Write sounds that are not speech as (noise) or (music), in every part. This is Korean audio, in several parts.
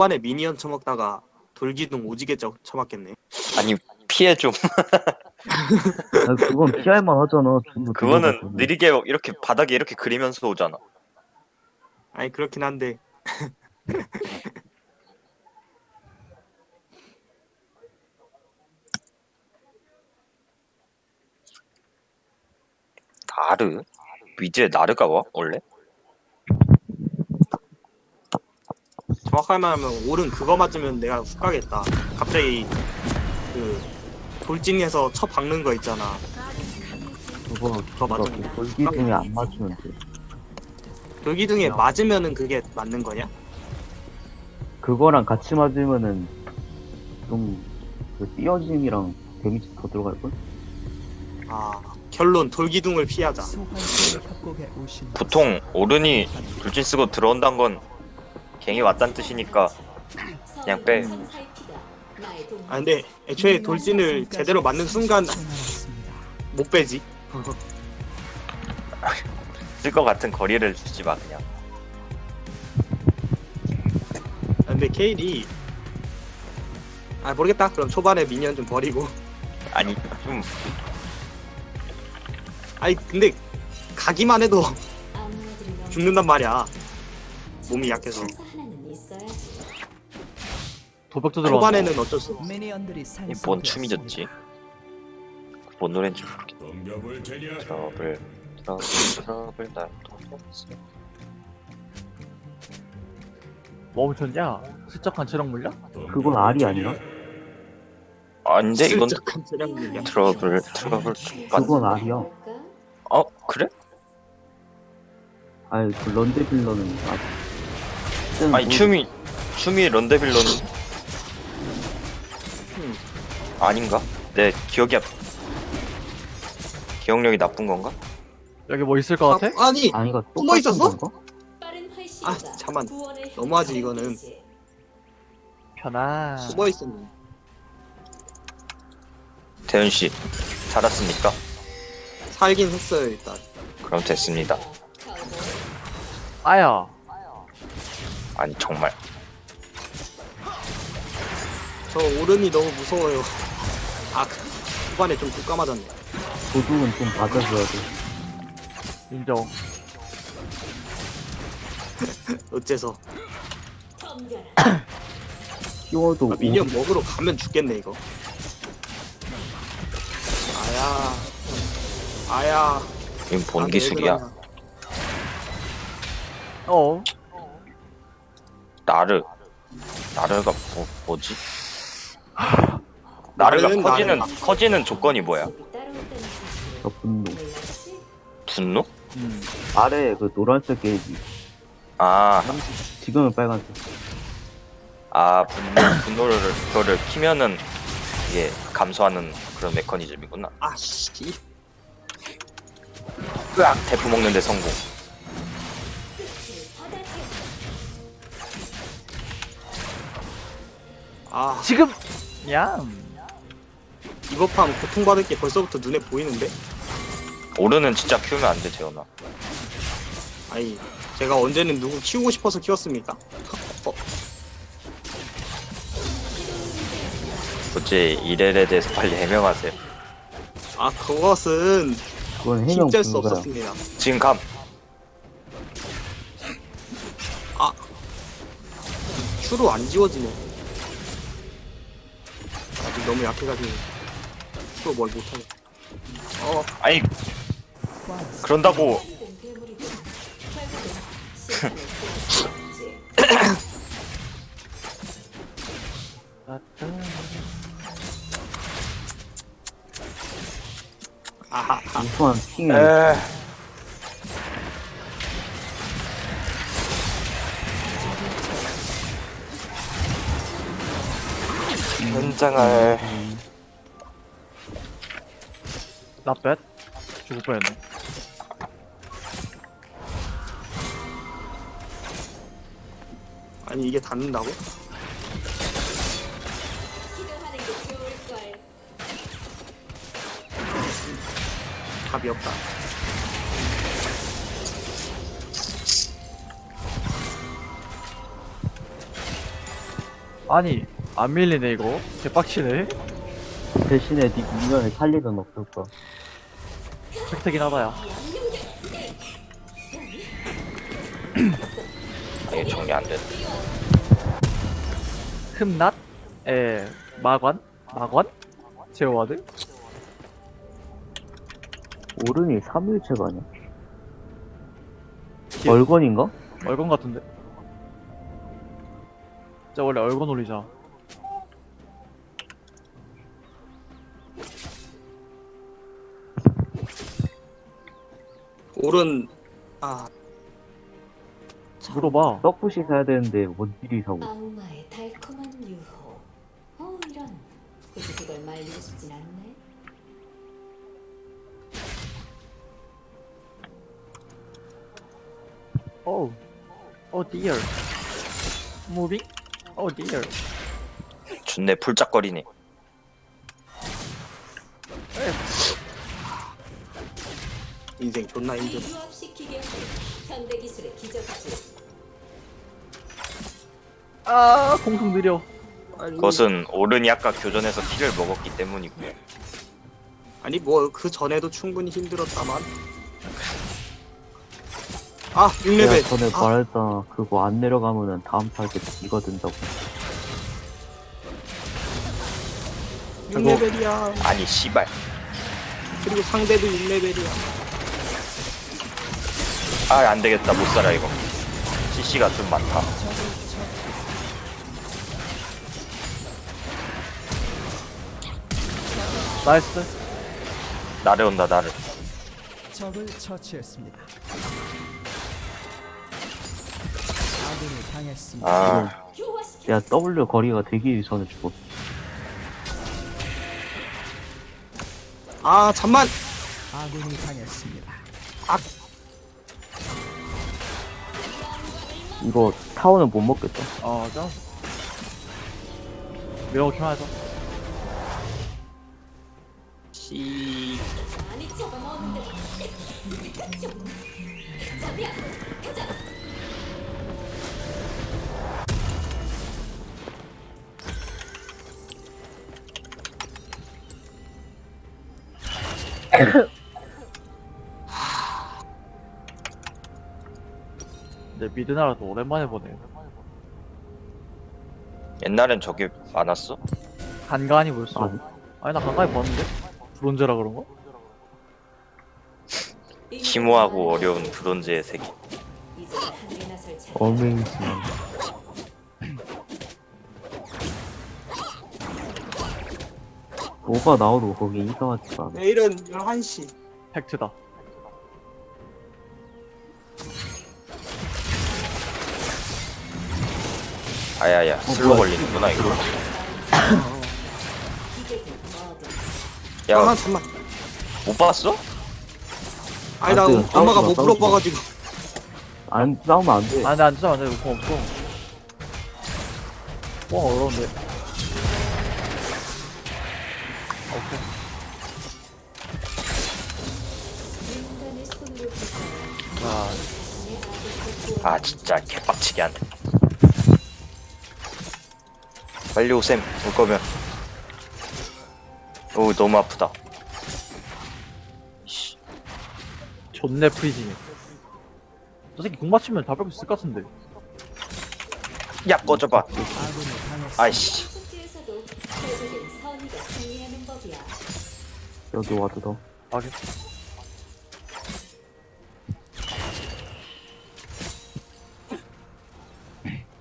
초반에 미니언 쳐먹다가 돌기둥 오지게 쳐- 쳐맞겠네. 아니 피해 좀 아, 그건 피할만 하잖아. 전부 그거는 들어가서. 느리게 이렇게 바닥에 이렇게 그리면서 오잖아 아니 그렇긴 한데 나르? 위즈에 나르가 와 원래? 정확하게 말하면 올은 그거 맞으면 내가 훅 가겠다. 갑자기 그 돌진해서 쳐 박는 거 있잖아. 그거 그거. 그거 돌기둥에 안 맞으면 돼. 돌기둥에 맞으면은 그게 맞는 거냐? 그거랑 같이 맞으면은 좀그 띄어짐이랑 데미지 더 들어갈 걸? 아 결론 돌기둥을 피하자. 보통 오른이 돌진 쓰고 들어온다는 건 갱이 왔다는 뜻이니까 그냥 빼. 아 근데 애초에 돌진을 제대로 맞는 순간. 못 빼지. (laughs) 쓸 것 같은 거리를 주지 마 그냥 아, 근데 케일이 아 모르겠다. 그럼 초반에 미니언 좀 버리고. 아니 좀 아니 근데 가기만 해도 죽는단 말이야. 몸이 약해서. 도벽도 들어. 초반에는 어쩔 수 없어. 미니언들이 이뭔 춤이졌지? 뭔 노래인지 모르겠네 응답을 되냐? 트러블 트러블 트러블 날뭐 붙였냐? 슬쩍한 체력 물량? 그건 알이 아니야? 아닌데 이건 슬쩍한 체력 능력. 트러블 트러블 그건 알이야. 어 그래? 아니 그 런데빌러는 아직. 아니 춤이 춤이 런데빌러는 음. 아닌가? 내 기억이 안- 기억력이 나쁜 건가? 여기 뭐 있을 것 같아? 아, 아니 아니가 숨어 똑같은 있었어? 건가? 아 잠만 너무하지 이거는 편안. 숨어 있었네. 태현 씨 살았습니까? 살긴 했어요 일단. 그럼 됐습니다. 아야. 아니 정말 저 오른이 너무 무서워요. 아 그- 초반에 좀 뚝까 맞았네. 도둑은 좀 맞아줘야 돼. 인정. (laughs) 어째서 (clears throat) 키워도 아, 미니언 먹으러 가면 죽겠네 이거. 아야. 아야. 이건 본 아, 왜 기술이야. 그러냐. 어. 나르 나르가 뭐, 뭐지? (laughs) 나르가 커지는 나르. 커지는 조건이 뭐야? 더 분노. 분노? 음. 아래 그 노란색 게이지. 아, 지금은 빨간색. 아 분노 분노를 그거를 키면은 이게 감소하는 그런 메커니즘이구나. 아씨. 으악 대포 먹는데 성공. 아 지금. 야. 이번 판 고통받을 게 벌써부터 눈에 보이는데? 오르는 진짜 키우면 안 돼 재현아. 아니 제가 언제는 누구 키우고 싶어서 키웠습니까? 어, 어째 이렐에 대해서 빨리 해명하세요. 아 그것은 그건 해명 힘짤 수 불가야. 없었습니다. 지금 감. 큐로 안 지워지네. 아직 너무 약해가지고 큐로 뭘 못하네. 어. 아니 그런다고. 아하 아, 우수한 핑이 에. 현장을 나 뱃. 죽을 뻔했네. 아니 이게 닿는다고? 답이 없다. 아니 안 밀리네 이거 개빡치네 대신에 네 미니언을 살리면 어떨까? 팩트긴 하다야 (clears throat) 이게 정리 안 되네. 흠낫? 에 마관? 마관? 제어와드? 오른이 3일체가 아니야? 기억- 얼건인가? 얼건 같은데 진짜 원래 얼건 올리자 오른 아 물어봐 떡부시 사야 되는데 원딜이 사고 악마의 달콤한 유호. 어 이런. 굳이 그걸 말리고 싶진 않네. Oh, oh dear. Moving? Oh dear. 준내 풀짝거리네. 인생 존나 힘들어. 아, 공속 느려. 아니, 그것은 오른이 아까 교전에서 피를 먹었기 때문이고요. 아니 뭐 그 전에도 충분히 힘들었다만. 아 6레벨. 내가 전에 아, 말했잖아 그거 안 내려가면은 다음 타겟 이거 된다고 6레벨이야. 아니 씨발. 그리고 상대도 6레벨이야. 아 안 되겠다 못 살아 이거. CC가 좀 많다. 나이스. 나를 온다 나를. 적을 처치했습니다. 아군이 당했습니다. 아. 야 W 거리가 되기 전에 죽었어 아 잠만. 아군이 당했습니다. 이거 타워는 못 먹겠다 어, 점. 밀어넣기만 하자. 시 (laughs) 내 미드나라도 오랜만에 보네. 옛날엔 저게 많았어? 간간히 벌써. 아니. 아니, 나 간간히 봤는데? 브론즈라 그런가? 심오하고 어려운 브론즈의 세계. 어메이징 뭐가 나와도 거기 이상하지가 않아 내일은 11시. 팩트다. 아야야 슬로 뭐야. 걸리는구나 이거. 아야 잠만. 못 봤어? 아니 나 아, 그, 엄마가 못 싸우지 마. 물어봐가지고. 안 싸우면 안 돼 아, 근데 안 주자, 안 돼. 공 없어. 와, 어려운데. 아 진짜 개빡치게 하네. 빨리 오셈 올 거면. 오 너무 아프다. 씨, 존내 프리징. 저 새끼 공 맞추면 다 뺏을 수 있을 것 같은데. 야 꺼져봐. 아이씨. 숙제에서도 결국엔 선의가 승리하는 법이야. 여기 와도 더 알겠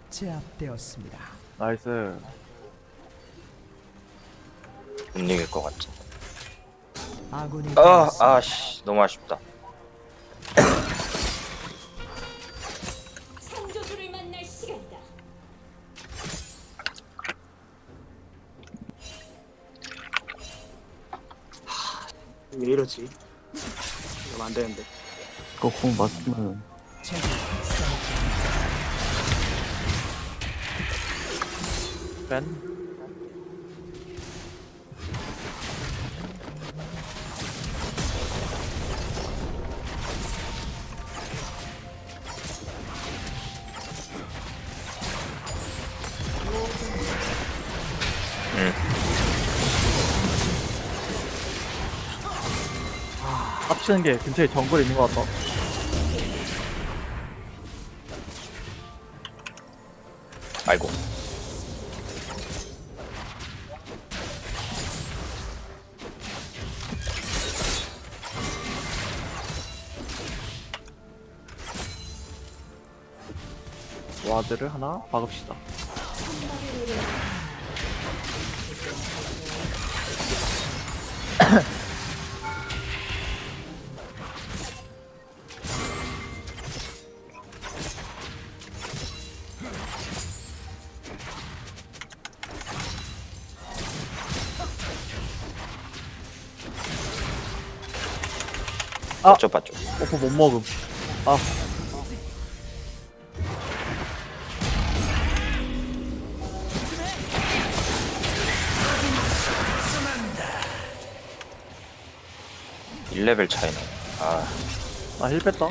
제압되었습니다. 나이스. 못 이길 것 같지. 아군이 아 당했습니다. 아씨 너무 아쉽다. 창조주를 만날 시간이다. 왜 이러지? 이러면 안 되는데. 그거 공 맞으면 적이 학 치는 게 근처에 정글에 있는 것 같다. 아이고. 와드를 하나 박읍시다. 아! 어쩌 봤죠. 오퍼 못 먹음. 아, 일 1레벨 차이네. 아, 나힐 뺐다.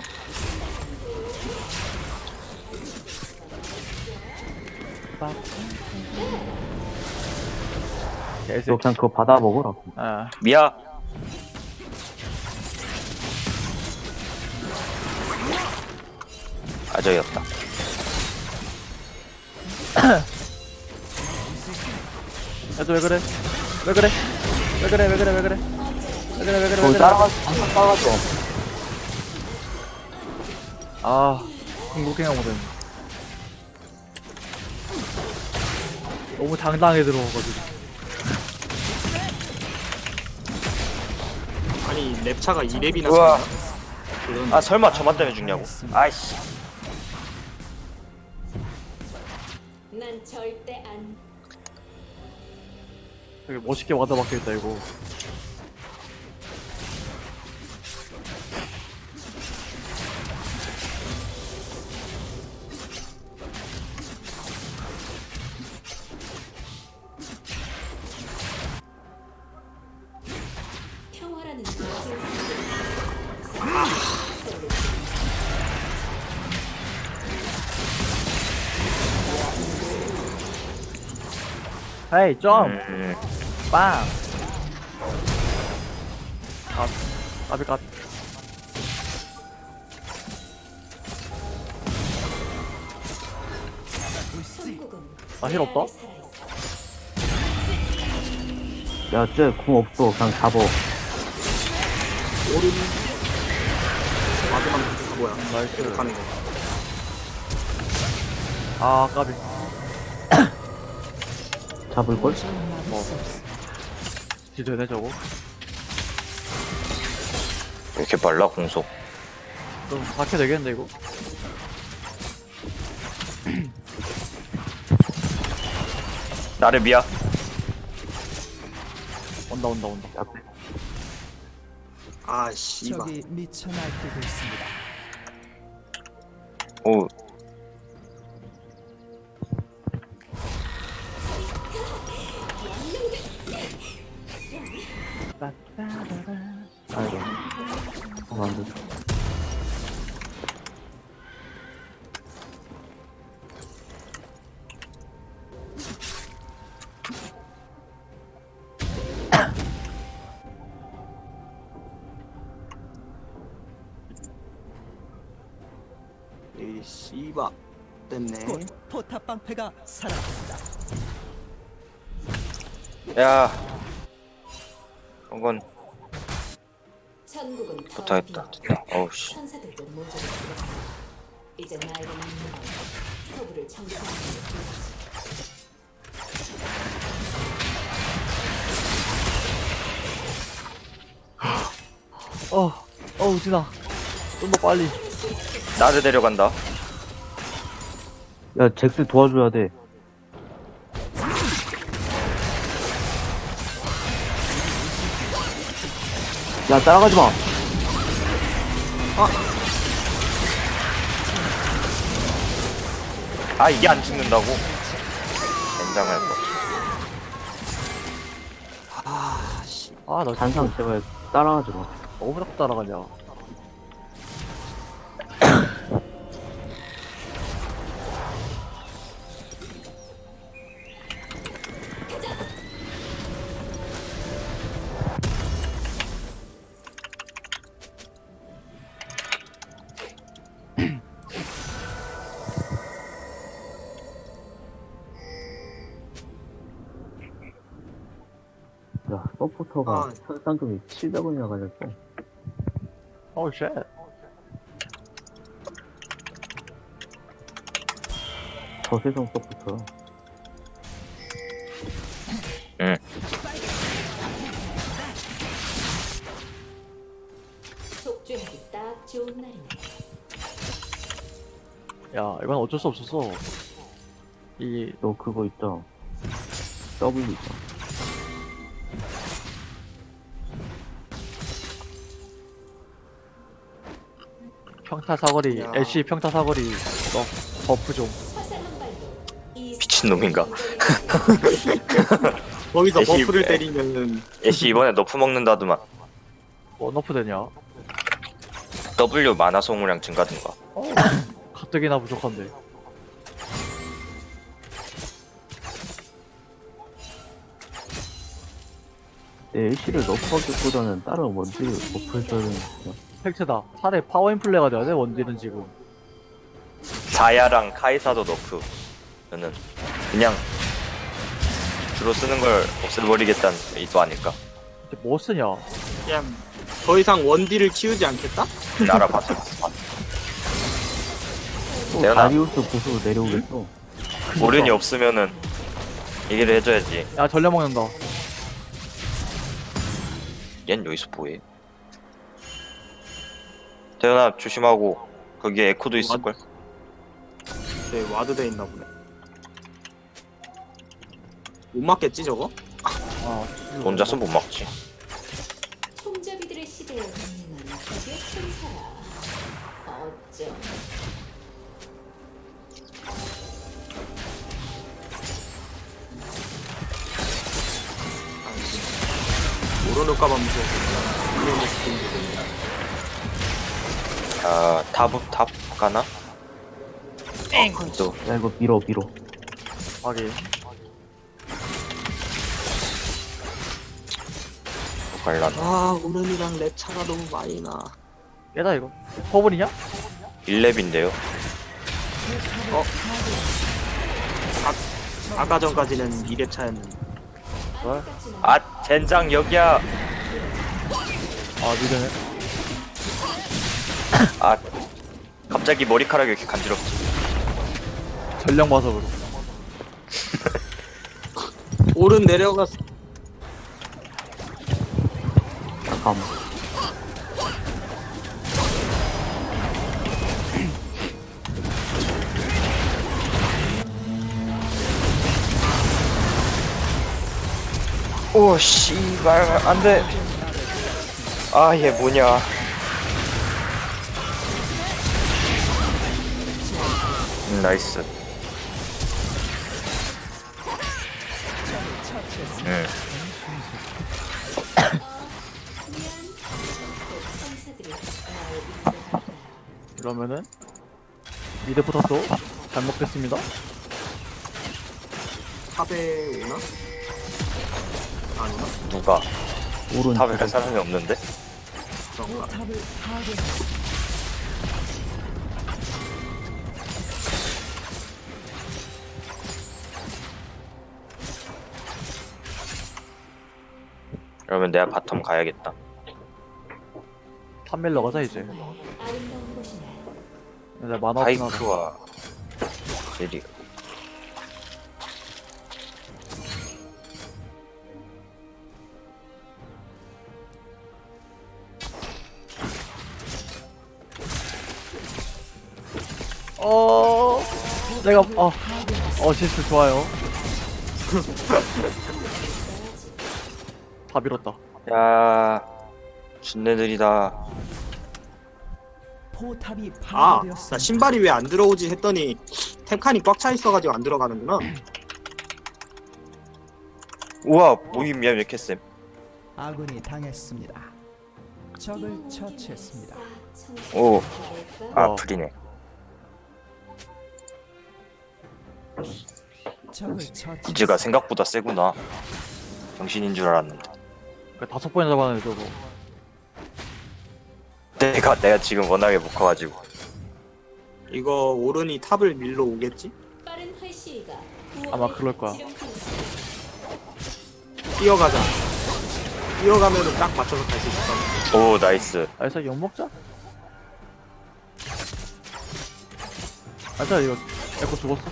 너 개새끼. 그냥 그거 받아 먹어라. 아, 미야. 아저였다. 야도 (coughs) 왜 그래? 왜 그래? 왜 그래? 왜 그래? 왜 그래? 왜 그래? 왜 그래? 왜 거기 그래? 따라가서 항상 따라가죠. 아, 궁극행하 못했네. 너무 당당하게 들어오거든. 아니 랩차가 2랩이나 우와. 그런 아, 설마 저만 때문에 죽냐고. 아이씨. 난 절대 안 되게 멋있게 와다 박혀있다, 이거. 헤이, 점! 음, 빵! 아, 까비. 천국은 아, 힐 없다? 야, 쟤궁 없어. 그냥 잡어. 오른 마지막 그 뭐야 나이스. 가는 거 아, 까비. 잡을걸? 뭐. 돼, 저거? 왜 이렇게 빨라, 공속. 좀 박혀 되겠는데, 이거? (clears throat) 나를 미야. 온다, 온다, 온다. 아 씨발 적이 미쳐 날뛰고 있습니다. 오, 아이고. 어, 안 돼. 이 됐네 곧 포탑 방패가 사라집니다. 야. 됐다. 어우, 씨. 천사들도 모조리 죽었어. 이제 나에게 남는 건 서부를 청소하는 것뿐이지. 어, 어 우, 진아. 좀 더 빨리. 나를 데려간다. 야, 잭스 도와줘야 돼. 야, 따라가지 마. 아, 이게 안 죽는다고? 젠장할 거. 아씨 아, 나 단상 제발 따라가지 마. 너무 자꾸 따라가냐. 서포터가 아. 현상금이 700원이나 가졌어. 어우 쉣 저세상 서포터. 속죄하기 딱 좋은 날이네. 야 이건 어쩔 수 없었어 이 너 그거 있죠? W 있죠? 평타 사거리 야. 애쉬 평타 사거리 너 버프 좀. 미친놈인가? (laughs) 거기서 애쉬- 버프를 애- 때리면은. 애쉬 이번에 너프 먹는다더만. 뭐 너프 되냐? W 만화 소모량 증가든가? 어? (laughs) 가뜩이나 부족한데. 내 LC를 너프하기보다는 다른 원딜 버프를 줘야 되는 거야. 팩트다. 차라리 파워 인플레가 돼야 돼 원딜은 지금. 자야랑 카이사도 너프 저는 그냥 주로 쓰는 걸 없애버리겠다는 의도 아닐까? 이제 뭐 쓰냐? 그냥 더 이상 원딜을 키우지 않겠다? 알아봤어. 또 대현아. 다리우스 보수로 내려오겠어. 오른이 없으면은 얘기를 해줘야지. 야 전력 먹는다. 얜 여기서 뭐해 대현아 조심하고. 거기에 에코도 있을걸. 네 와드 돼 있나 보네. 못 맞겠지 저거? 아 혼자서 못 막지. 총잡이들의 시대에 강림한 그게 천사라. 어쩜. 모르는 까봐 무서워 이런 느낌이 아 탑, 탑 가나? 또 야, 이거 밀어, 밀어. 하긴 갈라나? 아 오른이랑 랩 차가 너무 많이 나. 깨다 이거. 퍼블이냐? 1렙인데요? 아까 전까지는 2렙 차였는데. 아 젠장 여기야. 아 미드네 아 갑자기 머리카락이 이렇게 간지럽지. 전력 봐서 그래 (laughs) 오른 내려갔어 잠깐만. 오 씨발. 안돼. 아 얘 뭐냐 음, 나이스 이끌어간다. 이러면은 미드부터 또잘 먹겠습니다 탑에 오나? 아니나? 누가 오른 탑에 갈 사람이 없는데 그런가? 그러면 내가 바텀 가야겠다. 탑밀러 가자 이제. 내가 만화 없긴 하다 바이크와 제리. 어 내가 어 어시스트 좋아요 (laughs) 다 밀었다 야 준네들이다 포탑이 아, 파괴되었습니다. 나 신발이 왜 안 들어오지 했더니 탭칸이 꽉 차 있어가지고 안 들어가는구나. 우와 모임이야 왜 이렇게 쌤 아군이 당했습니다. 적을 처치했습니다. 오, 아 어. 적을 처치. 이즈가 생각보다 세구나 정신인 줄 알았는데 그 다섯 번이나 잡았네 저거 내가 내가 지금 워낙에 못 커가지고 이거 오른이 탑을 밀러 오겠지? 빠른 활시위가 아마 그럴 거야. 뛰어가자. 뛰어가면은 딱 맞춰서 갈 수 있어. 오 나이스 알싸 욕 먹자. 알싸 이거 에코 죽었어.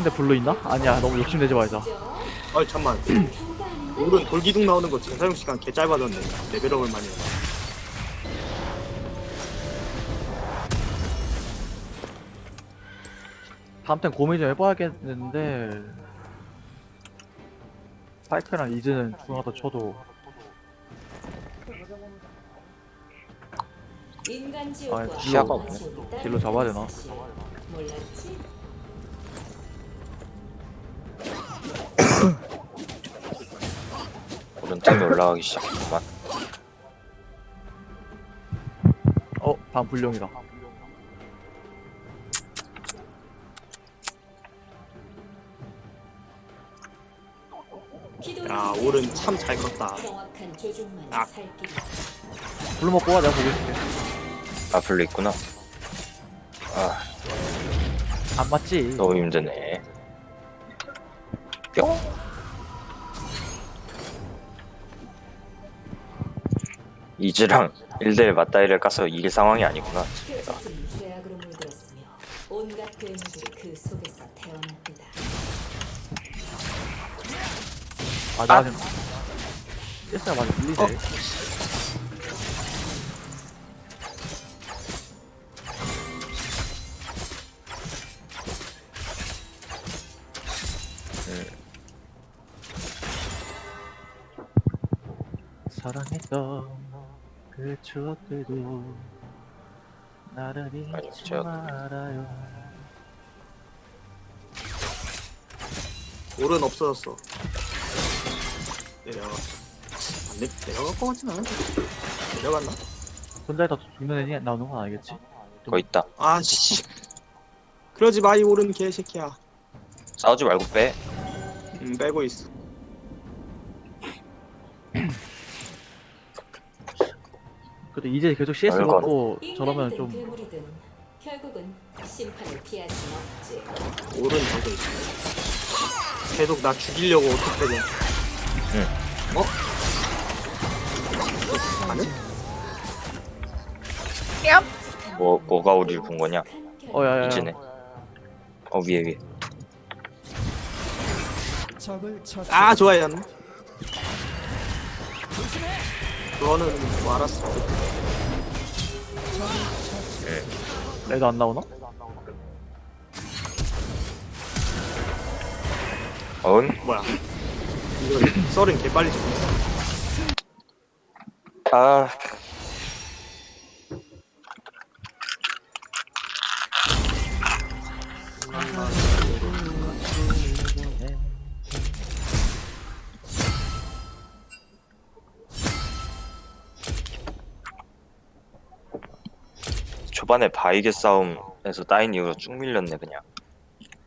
상대 블루 있나? 아니야 너무 욕심내지 말자 아 잠만. (clears throat) 오른 돌기둥 나오는 거 지금 사용 시간 개 짧아졌네. 레벨업을 많이 해. 다음 땐 고민 좀 해봐야겠는데 파이크랑 이즈는 중하다 쳐도 인간 아, 지옥과 시야가 없네. 지옥이 딜로 잡아야 되나? 몰랐지? 오른쪽에 올라가기 시작했구만 어? 다음 불룡이다 야 오른 참잘 컸다. 아. 불로 먹고 와 내가 보고 있을게 아 별로 있구나 아 안 맞지? 너무 힘드네 뿅 이즈랑 1대1 맞다이를 까서 이길 상황이 아니구나 죄악으로 물들었으며 온갖 괴물들이 그 속에서 태어납니다. 아나 들리지? 사랑했던 그 추억들도 나를 잊지 추억. 말아요 오른 없어졌어. 내려가. 안 내, 내려갈 것 같진 않은데. 내려갔나? 혼자서 죽는 애니 나오는 건 아니겠지? 그거 있다 아 씨. 그러지 마 이 오른 개새끼야. 싸우지 말고 빼 음 빼고 있어. 그래도 이제 계속 CS 별거 먹고 저러면 인간이든 좀 괴물이든 결국은 심판을 피할 순 없지. 오른 있어. 계속 나 죽이려고 어떻게든. 응. 어? 아니? 뭐, 뭐가 우리를 본 거냐 어, 야, 야, 야. 이즈네 어 위에 위에. 아 좋아요. 그거는 뭐 알았어. 레드 안 나오나? 어은 뭐야? 이거 썰은 개 빨리 죽네. 아 초반에 바이게 싸움에서 따인 이후로 쭉 밀렸네 그냥